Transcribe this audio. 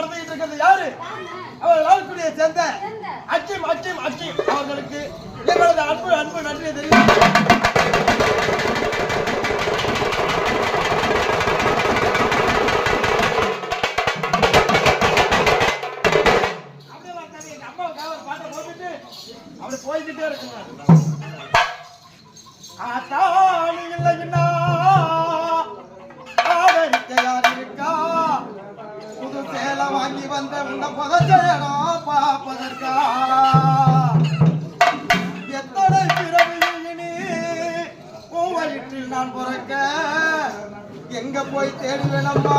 நடந்துகிட்டு இருக்கிறது யாரு? அவர் லால்குடியை சேர்ந்த அச்சிம் அச்சிம் அச்சிம் அவர்களுக்கு எங்களது அன்பு அன்பு நன்றியை தெரியும் அப்படியே வாங்க, எங்க பாட்டை போட்டுட்டு அப்படி போய்கிட்டே இருக்குங்க. வந்த உன்னை புதச்ச இடம் பார்ப்பதற்கா? எத்தனை பிறவியில் இனி உன் வயிற்றில் நான் பிறக்க? எங்க போய் தேடுவேனம்மா?